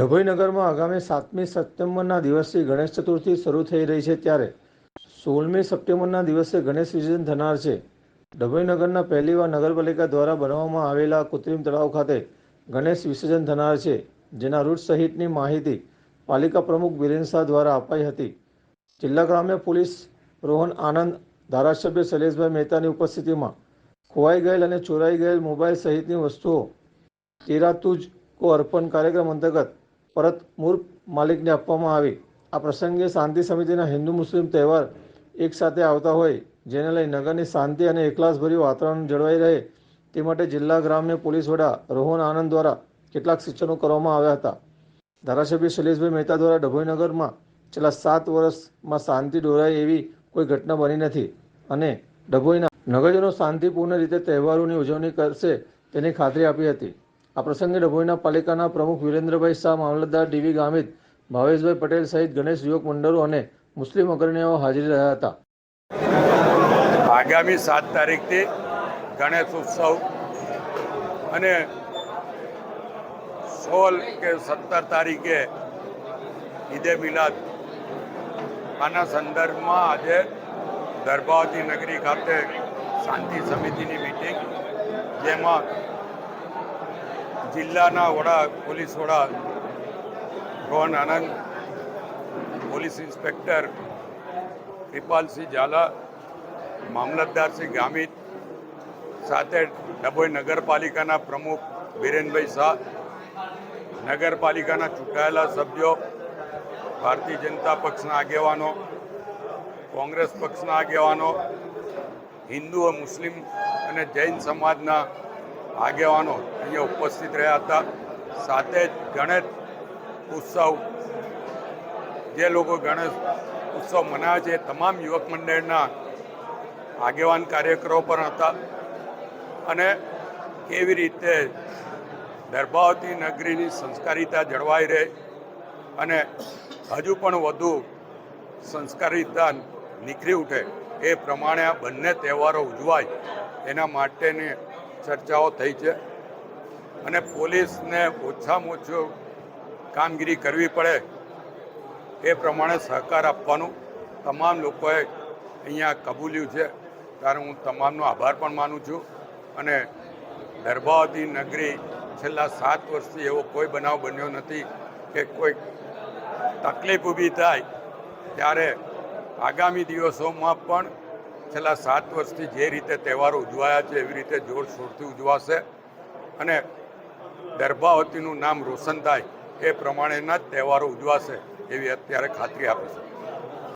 ડભોઈનગરમાં આગામી સાતમી સપ્ટેમ્બરના દિવસથી ગણેશ ચતુર્થી શરૂ થઈ રહી છે ત્યારે સોળમી સપ્ટેમ્બરના દિવસે ગણેશ વિસર્જન થનાર છે. ડભોઈનગરના પહેલીવાર નગરપાલિકા દ્વારા બનાવવામાં આવેલા કૃત્રિમ તળાવ ખાતે ગણેશ વિસર્જન થનાર છે, જેના રૂટ સહિતની માહિતી પાલિકા પ્રમુખ બિરેન શાહ દ્વારા અપાઈ હતી. જિલ્લા ગ્રામ્ય પોલીસ રોહન આનંદ, ધારાસભ્ય શૈલેષભાઈ મહેતાની ઉપસ્થિતિમાં ખોવાઈ ગયેલ અને ચોરાઈ ગયેલ મોબાઈલ સહિતની વસ્તુઓ તેરાતુજ કો અર્પણ કાર્યક્રમ અંતર્ગત પરત મૂળ માલિકને આપવામાં આવી. આ પ્રસંગે શાંતિ સમિતિના હિન્દુ મુસ્લિમ તહેવાર એક સાથે આવતા હોય, જેને લઈ નગરની શાંતિ અને એકલાસભર્યું વાતાવરણ જળવાઈ રહે, તે માટે જિલ્લા ગ્રામ્ય પોલીસ વડા રોહન આનંદ દ્વારા કેટલાક સૂચનો કરવામાં આવ્યા હતા. ધારાસભ્ય શૈલેષભાઈ મહેતા દ્વારા ડભોઈનગરમાં છેલ્લા સાત વર્ષમાં શાંતિ દોરાય એવી કોઈ ઘટના બની નથી અને ડભોઈના નગરજનો શાંતિપૂર્ણ રીતે તહેવારોની ઉજવણી કરશે તેની ખાતરી આપી હતી. આ પ્રસંગે ડભોઈના પાલિકાના પ્રમુખ વિરેન્દ્રભાઈ શાહ, મામલતદાર ડીવી ગામિત, ભાવેશભાઈ પટેલ સહિત ગણેશ યુવક મંડળો અને મુસ્લિમ અગ્રણીઓ હાજરી રહ્યા હતા. આગામી સાત તારીખથી ગણેશ ઉત્સવ અને સોળ કે સત્તર તારીખે ઈદે મિલાદ. આના સંદર્ભમાં આજે દરબાવતી નગરી ખાતે શાંતિ સમિતિની મિટિંગ જેમાં જિલ્લાના વડા, પોલીસ વડા, રોહન આનંદ, પોલીસ ઇન્સ્પેક્ટર કૃપાલસિંહ ઝાલા, મામલતદારસિંહ ગામિત, સાથે ડભોઈ નગરપાલિકાના પ્રમુખ બિરેનભાઈ શાહ, નગરપાલિકાના ચૂંટાયેલા સભ્યો, ભારતીય જનતા પક્ષના આગેવાનો, કોંગ્રેસ પક્ષના આગેવાનો, હિન્દુ મુસ્લિમ અને જૈન સમાજના આગેવાનો અહીંયા ઉપસ્થિત રહ્યા હતા. સાથે જ ગણેશ ઉત્સવ, જે લોકો ગણેશ ઉત્સવ મનાવે છે તમામ યુવક મંડળના આગેવાન કાર્યકરો પણ હતા. અને કેવી રીતે દરબાવતી નગરીની સંસ્કારિતા જળવાઈ રહે અને હજુ પણ વધુ સંસ્કારિતા નીકળી ઉઠે એ પ્રમાણે આ બંને તહેવારો ઉજવાય એના માટેની ચર્ચાઓ થઈ છે અને પોલીસને ઓછામાં ઓછું કામગીરી કરવી પડે એ પ્રમાણે સહકાર આપવાનું તમામ લોકોએ અહીંયા કબૂલ્યું છે. ત્યારે હું તમામનો આભાર પણ માનું છું અને ગર્ભાવતી નગરી છેલ્લા સાત વર્ષથી એવો કોઈ બનાવ બન્યો નથી કે કોઈ તકલીફ ઊભી થાય ત્યારે આગામી દિવસોમાં પણ છેલ્લા સાત વર્ષથી જે રીતે તહેવારો ઉજવાયા છે, એવી રીતે જોરશોરથી ઉજવાશે. અને દરબાવતીનું નામ રોશન થાય એ પ્રમાણેના જ તહેવારો ઉજવાશે એવી અત્યારે ખાતરી આપી છે.